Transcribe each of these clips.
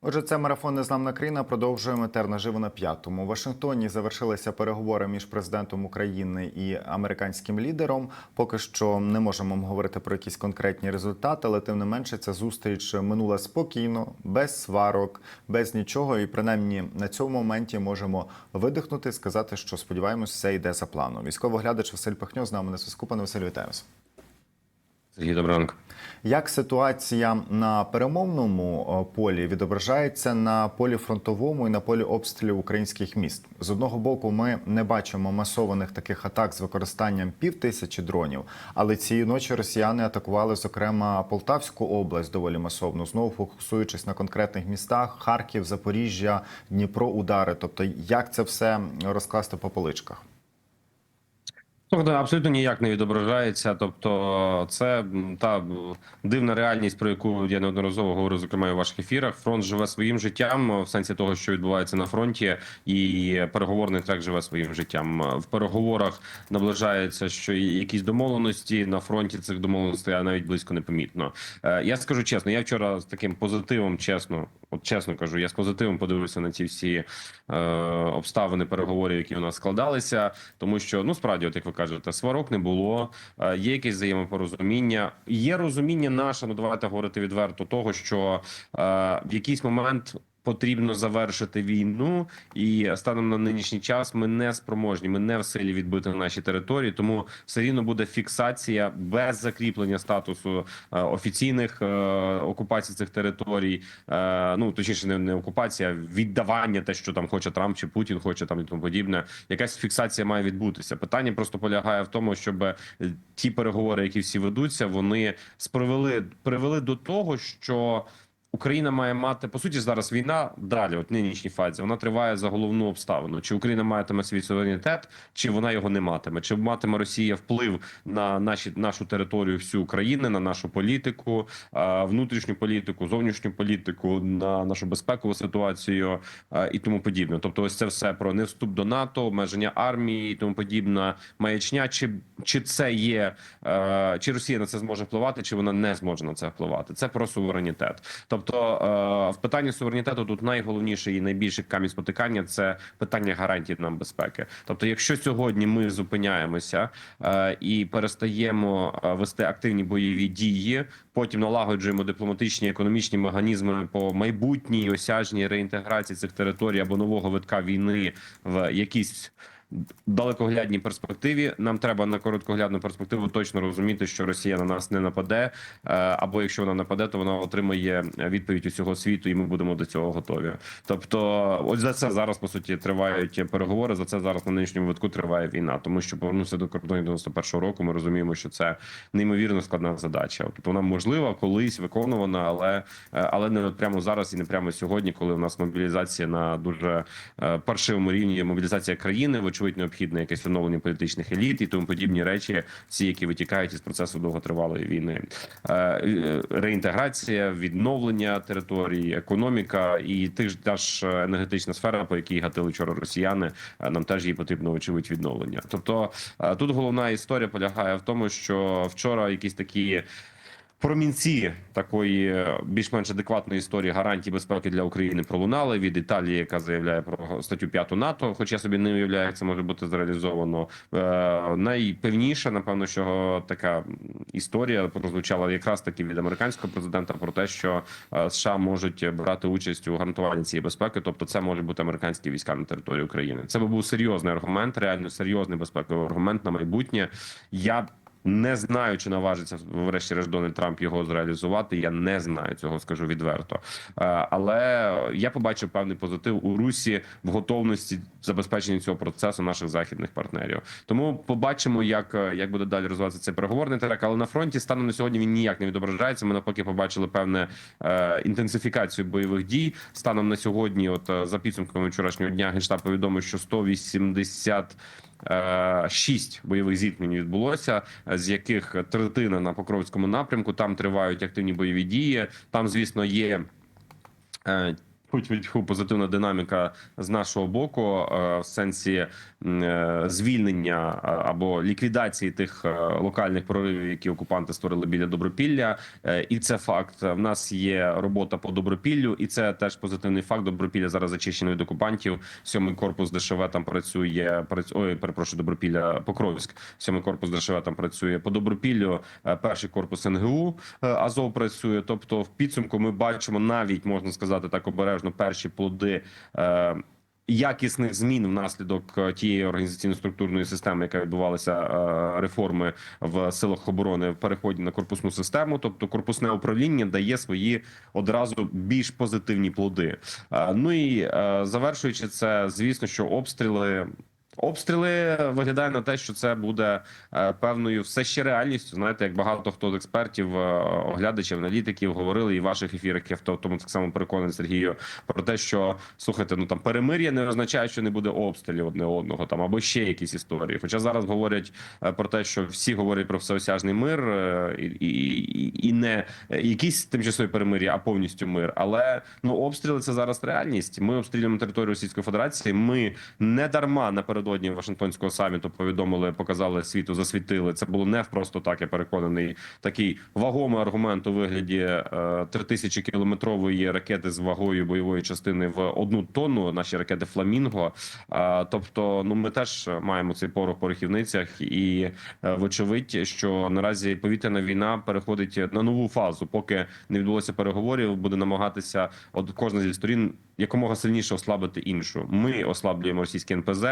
Отже, це марафон Незламна країна. Продовжуємо етер наживо на п'ятому. У Вашингтоні завершилися переговори між президентом України і американським лідером. Поки що не можемо говорити про якісь конкретні результати, але тим не менше ця зустріч минула спокійно, без сварок, без нічого. І принаймні на цьому моменті можемо видихнути, сказати, що сподіваємось, все йде за планом. Військовий глядач Василь Пахньо з нами на зв'язку. Пане Василю, вітаю вас. Сергій Добранко. Як ситуація на перемовному е, полі відображається на полі фронтовому і на полі обстрілів українських міст? З одного боку, ми не бачимо масованих таких атак з використанням півтисячі дронів, але цієї ночі росіяни атакували, зокрема, Полтавську область доволі масовно, знову фокусуючись на конкретних містах: Харків, Запоріжжя, Дніпро, удари. Тобто, як це все розкласти по поличках? Тобто абсолютно ніяк не відображається. Тобто, це та дивна реальність, про яку я неодноразово говорю, зокрема і в ваших ефірах. Фронт живе своїм життям в сенсі того, що відбувається на фронті, і переговорний трек живе своїм життям. В переговорах наближається, що якісь домовленості на фронті цих домовленостей а навіть близько не помітно. Е, Я скажу чесно, я вчора з таким позитивом, чесно, от чесно кажу, я з позитивом подивився на ці всі е, обставини переговорів, які у нас складалися, тому що ну справді, от як ви кажете, сварок не було. е, Є якесь взаємопорозуміння. Є розуміння наше. Ну давайте говорити відверто, того що е, в якийсь момент. Потрібно завершити війну, і станом на нинішній час ми не спроможні, ми не в силі відбити на наші території. Тому все рівно буде фіксація без закріплення статусу е, офіційних е, окупацій цих територій. Е, ну точніше, не, не окупація, віддавання, те, що там хоче Трамп чи Путін, хоче там і тому подібне. Якась фіксація має відбутися. Питання просто полягає в тому, щоб е, ті переговори, які всі ведуться, вони спривели привели до того, що. Україна має мати по суті зараз війна далі, от нинішній фазі. Вона триває за головну обставину. Чи Україна матиме свій суверенітет, чи вона його не матиме? Чи матиме Росія вплив на наші нашу територію, всю України, на нашу політику, внутрішню політику, зовнішню політику, на нашу безпекову ситуацію і тому подібне. Тобто, ось це все про невступ до НАТО, обмеження армії і тому подібна маячня. Чи чи це є чи Росія на це зможе впливати, чи вона не зможе на це впливати? Це про суверенітет. Тобто, е, в питанні суверенітету тут найголовніший і найбільший камінь спотикання це питання гарантій нам безпеки. Тобто, якщо сьогодні ми зупиняємося е, і перестаємо е, вести активні бойові дії, потім налагоджуємо дипломатичні економічні механізми по майбутній осяжній реінтеграції цих територій або нового витка війни в якісь далекоглядній перспективі. Нам треба на короткоглядну перспективу точно розуміти, що Росія на нас не нападе, е, або якщо вона нападе, то вона отримає відповідь усього світу, і ми будемо до цього готові. Тобто, ось за це зараз по суті тривають переговори. За це зараз на нинішньому витку триває війна, тому що повернутися до кордонів 91-го року. Ми розуміємо, що це неймовірно складна задача. Тобто вона можлива колись виконувана, але е, але не прямо зараз і не прямо сьогодні, коли у нас мобілізація на дуже е, паршивому рівні. Мобілізація країни, вочевидь, необхідне якесь оновлення політичних еліт і тому подібні речі, всі, які витікають із процесу довготривалої війни. Е, е, Реінтеграція, відновлення території, економіка і та ж енергетична сфера, по якій гатили вчора росіяни. е, Нам теж їй потрібно очевидь відновлення. Тобто е, тут головна історія полягає в тому, що вчора якісь такі. Промінці такої е, більш-менш адекватної історії гарантій безпеки для України пролунали від Італії, яка заявляє про статтю 5 НАТО. Хоч я собі не уявляю, як це може бути зреалізовано. Е, найпевніше, напевно, що така історія прозвучала якраз таки від американського президента про те, що е, США можуть брати участь у гарантуванні цієї безпеки. Тобто, це може бути американські війська на території України. Це би був серйозний аргумент, реально серйозний безпековий аргумент на майбутнє. Я не знаю, чи наважиться врешті-решт Дональд Трамп його зреалізувати. Я не знаю цього, скажу відверто. Е, Але я побачив певний позитив у Русі в готовності забезпечення цього процесу наших західних партнерів. Тому побачимо, як, як буде далі розвиватися цей переговорний трек. Але на фронті станом на сьогодні він ніяк не відображається. Ми навпаки побачили певне е, інтенсифікацію бойових дій. Станом на сьогодні, от е, за підсумками вчорашнього дня, генштаб повідомив, що 180 Е, Шість бойових зіткнень відбулося, з яких третина на Покровському напрямку. Там тривають активні бойові дії. Там, звісно, є тьфу-тьфу-тьфу, позитивна динаміка з нашого боку, е, в сенсі е, звільнення або ліквідації тих е, локальних проривів, які окупанти створили біля Добропілля. І це факт. В нас є робота по Добропіллю, і це теж позитивний факт. Добропілля зараз зачищено від окупантів. Сьомий корпус ДШВ там працює. прац- Ой, перепрошую, Добропілля Покровськ. Сьомий корпус ДШВ там працює по Добропіллю. Перший корпус НГУ Азов працює. Тобто, в підсумку ми бачимо навіть можна сказати так обережно перші плоди. е, Якісних змін внаслідок е, тієї організаційно-структурної системи, яка відбувалася е, реформи в силах оборони в переході на корпусну систему, тобто корпусне управління дає свої одразу більш позитивні плоди. Е, Ну і завершуючи це, звісно, що обстріли. Обстріли виглядає на те, що це буде е, певною все ще реальністю. Знаєте, як багато хто з експертів, е, оглядачів, аналітиків говорили і в ваших ефірах, я в тому так само переконаний Сергію про те, що слухайте, ну там перемир'я не означає, що не буде обстрілів одне одного там або ще якісь історії. Хоча зараз говорять е, про те, що всі говорять про всеосяжний мир і, і, і- не якісь тимчасові перемир'я, а повністю мир. Але ну обстріли це зараз реальність. Ми обстрілюємо територію Російської Федерації. Ми не дарма напередодні Вашингтонського саміту повідомили, показали світу, засвітили. Це було не просто так. Я переконаний. Такий вагомий аргумент у вигляді е, 3000 кілометрової ракети з вагою бойової частини в одну тонну. Наші ракети Фламінго. А, тобто, ну ми теж маємо цей порох по рахівницях, і е, вочевидь, що наразі повітряна війна переходить на нову фазу. Поки не відбулося переговорів, буде намагатися от кожна зі сторін якомога сильніше ослабити іншу. Ми ослаблюємо російське НПЗ.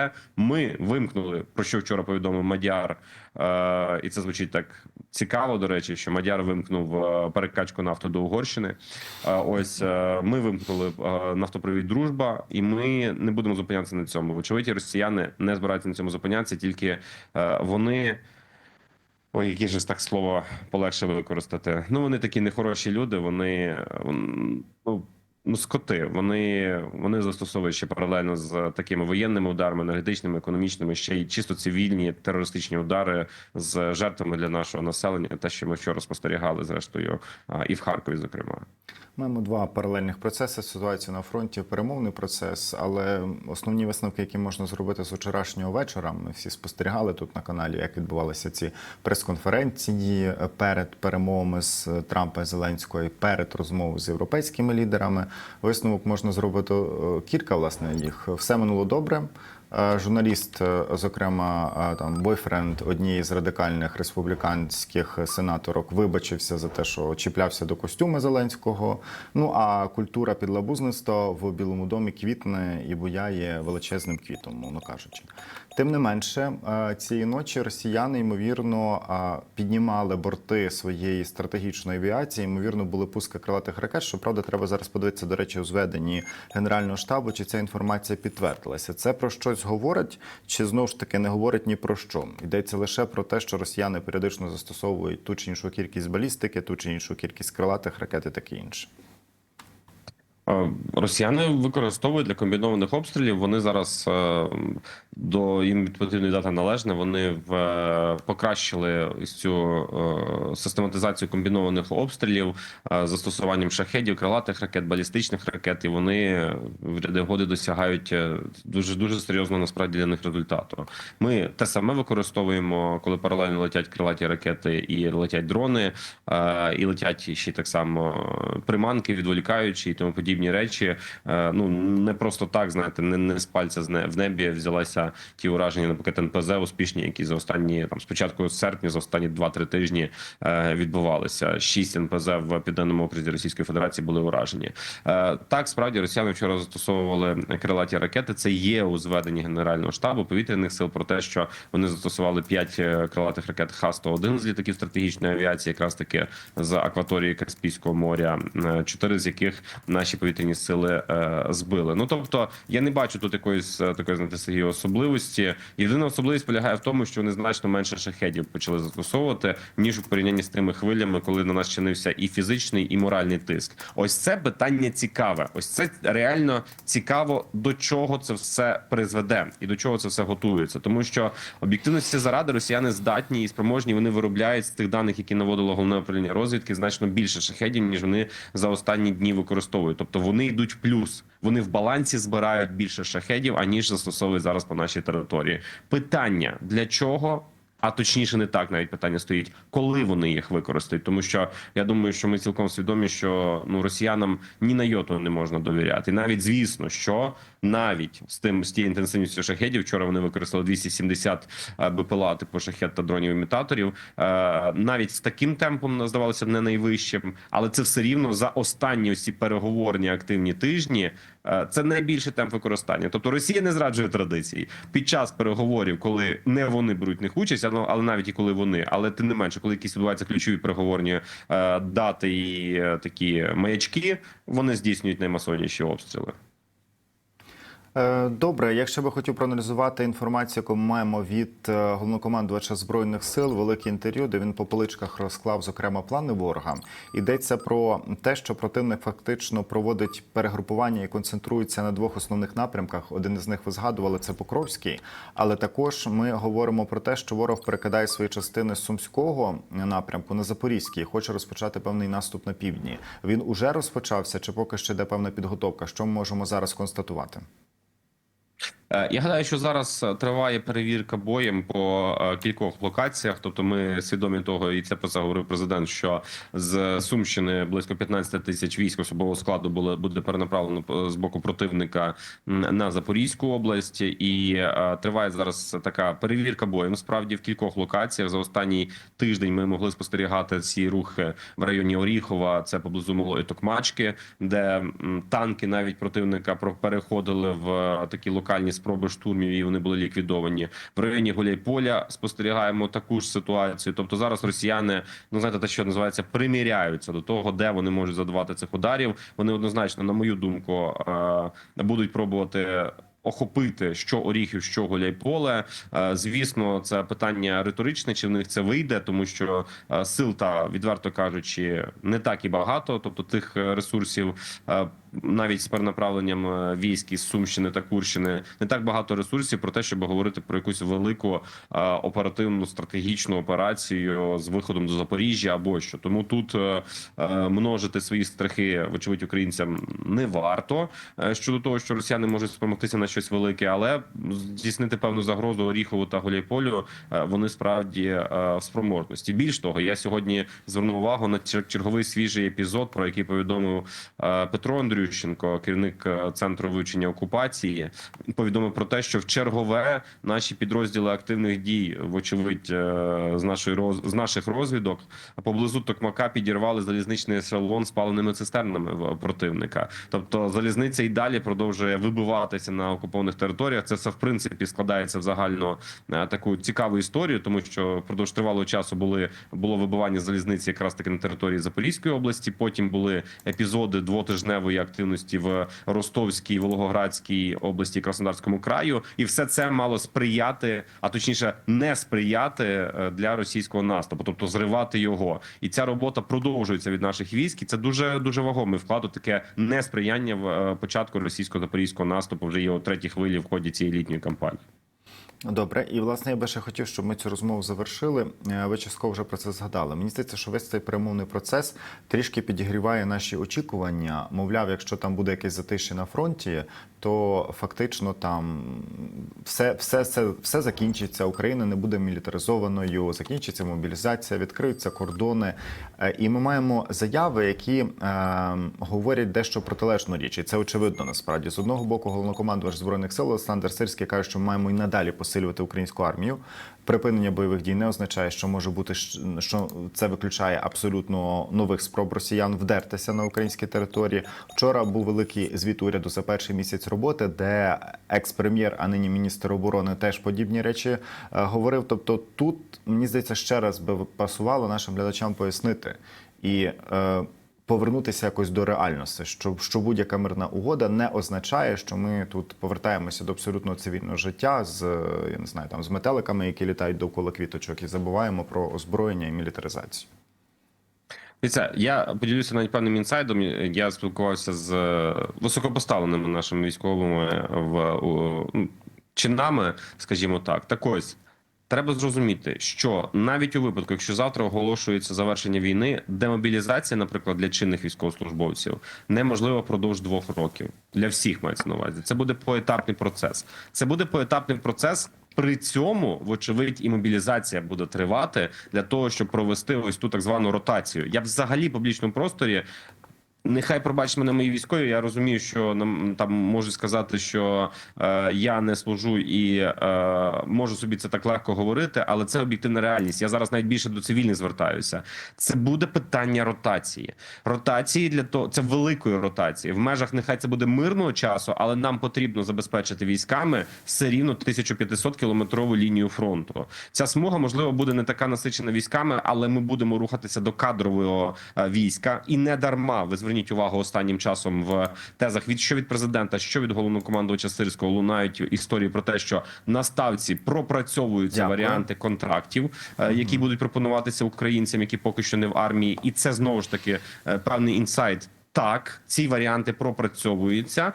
Ми вимкнули про що вчора повідомив Мадяр, е, і це звучить так цікаво. До речі, що Мадяр вимкнув е, перекачку нафти до Угорщини. Е, ось е, ми вимкнули е, нафтопровід дружба, і ми не будемо зупинятися на цьому. Вочевидь, росіяни не збираються на цьому зупинятися, тільки е, вони. Ой, яке ж так слово полегше використати. Ну вони такі нехороші люди. Вони м, ну. Ну, скоти, вони вони застосовують ще паралельно з такими воєнними ударами, енергетичними, економічними, ще й чисто цивільні терористичні удари з жертвами для нашого населення. Те, що ми вчора спостерігали, зрештою, і в Харкові, зокрема. Маємо два паралельних процеси: ситуацію на фронті, перемовний процес. Але основні висновки, які можна зробити з вчорашнього вечора, ми всі спостерігали тут на каналі, як відбувалися ці прес-конференції перед перемовами з Трампа і Зеленського, перед розмовою з європейськими лідерами. Висновок можна зробити е, кілька власне їх. Все минуло добре. Е, Журналіст, е, зокрема, е, там бойфренд однієї з радикальних республіканських сенаторок, вибачився за те, що чіплявся до костюма Зеленського. Ну а культура підлабузництва в Білому домі квітне і буяє величезним квітом, мовно кажучи. Тим не менше, цієї ночі росіяни ймовірно піднімали борти своєї стратегічної авіації. Ймовірно, були пуски крилатих ракет. Щоправда, треба зараз подивитися, до речі, у зведенні Генерального штабу, чи ця інформація підтвердилася. Це про щось говорить, чи знову ж таки не говорить ні про що. Йдеться лише про те, що росіяни періодично застосовують ту чи іншу кількість балістики, ту чи іншу кількість крилатих ракет і таке інше. Е, Росіяни використовують для комбінованих обстрілів. Вони зараз е, до їм потрібно дати належне. Вони в е, покращили цю систематизацію комбінованих обстрілів застосуванням шахедів, крилатих ракет, балістичних ракет. І вони в ряди годи досягають дуже дуже серйозного насправді для них результату. Ми те саме використовуємо, коли паралельно летять крилаті ракети і летять дрони, і летять ще так само приманки, відволікаючі і тому подібні речі. Е, Ну не просто так, знаєте, не, не з пальця з не- в небі взялася ті ураження, наприклад, НПЗ успішні, які за останні там спочатку серпня, за останні 2-3 тижні е, відбувалися. Шість НПЗ в південному окрузі Російської Федерації були уражені. Е, Так, справді росіяни вчора застосовували крилаті ракети. Це є у зведенні Генерального штабу повітряних сил про те, що вони застосували 5 крилатих ракет Х-101 з літаків стратегічної авіації, якраз таки з акваторії Каспійського моря, чотири з яких наші повітряні сили е, збили. Ну тобто, я не бачу тут якоїсь е, такої знаєте, Сергію, особливості. Єдина особливість полягає в тому, що вони значно менше шахедів почали застосовувати ніж у порівнянні з тими хвилями, коли на нас чинився і фізичний, і моральний тиск. Ось це питання цікаве. Ось це реально цікаво, до чого це все призведе і до чого це все готується. Тому що об'єктивності заради росіяни здатні і спроможні. Вони виробляють з тих даних, які наводило головне управління розвідки, значно більше шахедів, ніж вони за останні дні використовують. Тобто тобто вони йдуть в плюс. Вони в балансі збирають більше шахедів, аніж застосовують зараз по нашій території. Питання для чого? А точніше, не так навіть питання стоїть, коли вони їх використають. Тому що я думаю, що ми цілком свідомі, що ну росіянам ні на йоту не можна довіряти. І навіть звісно, що навіть з тим з тією інтенсивністю шахедів, вчора вони використали 270 е, БПЛА типу шахет та дронів імітаторів. Е, Навіть з таким темпом здавалося не найвищим, але це все рівно за останні ці переговорні активні тижні. е, Це найбільший темп використання. Тобто Росія не зраджує традиції під час переговорів, коли не вони беруть в них участь, але навіть і коли вони, але тим не менше, коли якісь відбуваються ключові переговорні дати і такі маячки, вони здійснюють наймасовніші обстріли. Е, Добре, я ще би хотів проаналізувати інформацію, яку ми маємо від е, головнокомандувача збройних сил. Велике інтерв'ю, де він по поличках розклав зокрема плани ворога. Йдеться про те, що противник фактично проводить перегрупування і концентрується на двох основних напрямках. Один із них ви згадували це Покровський, але також ми говоримо про те, що ворог перекидає свої частини з сумського напрямку на Запорізький хоче розпочати певний наступ на півдні. Він уже розпочався, чи поки ще йде певна підготовка? Що ми можемо зараз констатувати? Е, Я гадаю, що зараз е, триває перевірка боєм по е, кількох локаціях. Тобто, ми свідомі того, і це про це говорив президент. Що з Сумщини близько 15 тисяч військ особового складу було буде перенаправлено з боку противника на Запорізьку область, і триває зараз така перевірка боєм. Справді в кількох локаціях за останній тиждень ми могли спостерігати ці рухи в районі Оріхова. Це поблизу Малої Токмачки, де танки навіть противника про- переходили в такі локальні спроби штурмів, і вони були ліквідовані. В районі Гуляйполя спостерігаємо таку ж ситуацію. Тобто зараз росіяни, ну знаєте, те, що називається, приміряються до того, де вони можуть задавати цих ударів. Вони однозначно, на мою думку, е, будуть пробувати. Охопити що оріхів, що гуляйполе. Е, Звісно, це питання риторичне, чи в них це вийде, тому що е, сил та відверто кажучи, не так і багато. Тобто тих ресурсів, навіть з перенаправленням е, військ із Сумщини та Курщини, не так багато ресурсів про те, щоб говорити про якусь велику е, оперативну стратегічну операцію з виходом до Запоріжжя або що. Тому тут е, множити свої страхи, вочевидь, українцям не варто щодо того, що росіяни можуть спромогтися на щось велике, але здійснити певну загрозу Оріхову та Гуляйполю вони справді в спроможності. Більш того, я сьогодні звернув увагу на чер- черговий свіжий епізод, про який повідомив Петро Андрющенко, керівник е, центру вивчення окупації. Повідомив про те, що в чергове наші підрозділи активних дій, вочевидь, е, з нашої роз з наших розвідок поблизу Токмака підірвали залізничний ешелон з паленими цистернами в противника. Тобто залізниця і далі продовжує вибиватися на окупованих територіях. Це все в принципі складається в загально е, таку цікаву історію, тому що впродовж тривалого часу були було вибивання залізниці якраз таки на території Запорізької області. Потім були епізоди двотижневої активності в Ростовській, Волгоградській області, Краснодарському краю, і все це мало сприяти, а точніше не сприяти е, для російського наступу, тобто зривати його. І ця робота продовжується від наших військ. І це дуже дуже вагомий вклад у таке несприяння в е, початку російсько-запорізького наступу вже його третій хвилі в ході цієї літньої кампанії. Добре, і власне я би ще хотів, щоб ми цю розмову завершили. Е, Ви частково вже про це згадали. Мені здається, що весь цей перемовний процес трішки підігріває наші очікування. Мовляв, якщо там буде якесь затиші на фронті, то фактично там все, все, все, все закінчиться. Україна не буде мілітаризованою, закінчиться мобілізація, відкриються кордони. Е, І ми маємо заяви, які е, говорять дещо протилежну річ, і це очевидно насправді. З одного боку, головнокомандувач збройних сил Олександр Сирський каже, що ми маємо і надалі посилювати українську армію. Припинення бойових дій не означає, що може бути що це виключає абсолютно нових спроб росіян вдертися на українські території. Вчора був великий звіт уряду за перший місяць роботи, де екс-прем'єр, а нині міністр оборони, теж подібні речі е, говорив. Тобто, тут мені здається, ще раз би пасувало нашим глядачам пояснити і. Повернутися якось до реальності, що, що будь-яка мирна угода не означає, що ми тут повертаємося до абсолютно цивільного життя з я не знаю, там з метеликами, які літають довкола квіточок, і забуваємо про озброєння і мілітаризацію. Я поділюся навіть певним інсайдом. Я спілкувався з е, високопоставленими нашими військовими в ну, чинами, скажімо так. Так ось треба зрозуміти, що навіть у випадку, якщо завтра оголошується завершення війни, демобілізація, наприклад, для чинних військовослужбовців неможлива впродовж двох років. Для всіх мається на увазі. Це буде поетапний процес. Це буде поетапний процес. При цьому, вочевидь, і мобілізація буде тривати для того, щоб провести ось ту так звану ротацію. Я взагалі в публічному просторі Нехай пробачить мене мої військові. Я розумію, що нам там можуть сказати, що е, я не служу і е, можу собі це так легко говорити, але це об'єктивна реальність. Я зараз навіть більше до цивільних звертаюся. Це буде питання ротації. Ротації для того це великої ротації. В межах нехай це буде мирного часу, але нам потрібно забезпечити військами все рівно 1500 кілометрову лінію фронту. Ця смуга можливо буде не така насичена військами, але ми будемо рухатися до кадрового е, війська і не дарма. Ви зверніть увагу останнім часом в тезах від що від президента, що від головнокомандувача Сирського лунають історії про те, що на ставці пропрацьовуються Дякую. варіанти контрактів, е, які будуть пропонуватися українцям, які поки що не в армії, і це знову ж таки е, певний інсайт. Так, ці варіанти пропрацьовуються е,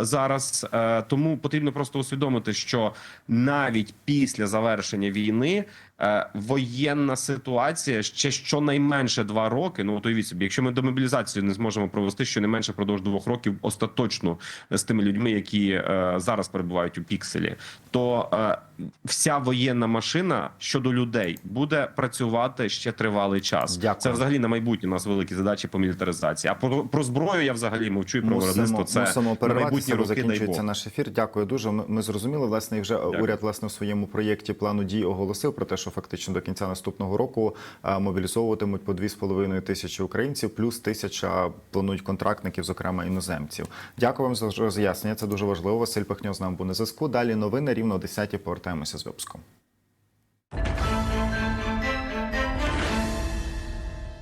зараз. Е, тому потрібно просто усвідомити, що навіть після завершення війни воєнна ситуація ще щонайменше два роки. Ну от уявіть собі, якщо ми до мобілізації не зможемо провести щонайменше впродовж двох років остаточно з тими людьми, які е, зараз перебувають у пікселі, то е, вся воєнна машина щодо людей буде працювати ще тривалий час. Дякую. Це взагалі на майбутнє у нас великі задачі по мілітаризації. А про, про зброю я взагалі мовчу і про виробництво. Це мусимо на майбутні роки. Закінчується наш ефір. Дякую дуже. Ми, ми зрозуміли. Власне, і вже уряд власне у своєму проєкті плану дій оголосив про те, що фактично до кінця наступного року мобілізовуватимуть по 2,5 тисячі українців, плюс тисяча планують контрактників, зокрема іноземців. Дякую вам за роз'яснення. Це дуже важливо. Василь Пихньо з нами був на зв'язку. Далі новини рівно о 10 повертаємося з випуском.